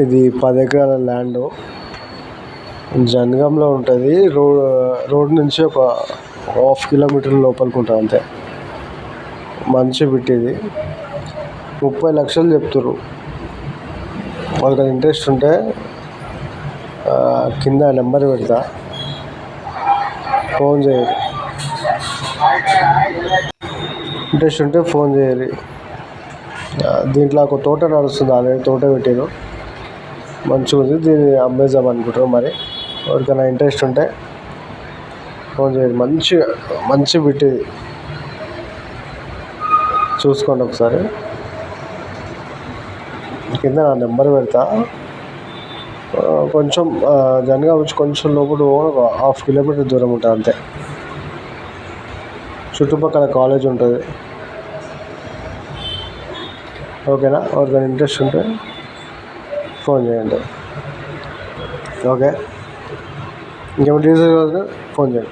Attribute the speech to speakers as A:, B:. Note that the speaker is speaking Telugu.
A: ఇది పది ఎకరాల ల్యాండ్. జనగాంలో ఉంటుంది. రో రోడ్ నుంచి ఒక హాఫ్ కిలోమీటర్ లోపలికి ఉంటుంది అంతే. మంచి పెట్టేది ముప్పై లక్షలు చెప్తుర్రు. వాళ్ళకి ఇంట్రెస్ట్ ఉంటే కింద నెంబర్ పెడతా. ఫోన్ చేయాలి. ఇంట్రెస్ట్ ఉంటే ఫోన్ చేయాలి. దీంట్లో ఒక తోట నడుస్తుంది. ఆల్రెడీ తోట పెట్టారు మంచిగా ఉంది దీన్ని అమ్మేద్దాం అనుకుంటున్నాం మరి. ఎవరికైనా ఇంట్రెస్ట్ ఉంటే ఫోన్ చేయండి. మంచిగా మంచి బిట్ ఇది. చూసుకోండి ఒకసారి. కింద నా నెంబర్ పెడతా. కొంచెం జనగాం వచ్చి కొంచెం లోపల ఒక హాఫ్ కిలోమీటర్ దూరం ఉంటుంది అంతే. చుట్టుపక్కల కాలేజ్ ఉంటుంది. ఓకేనా? ఎవరికైనా ఇంట్రెస్ట్ ఉంటే ఫోన్ చేయండి. ఓకే? ఇంకేమైనా డీటెయిల్స్ కావాలంటే ఫోన్ చేయండి.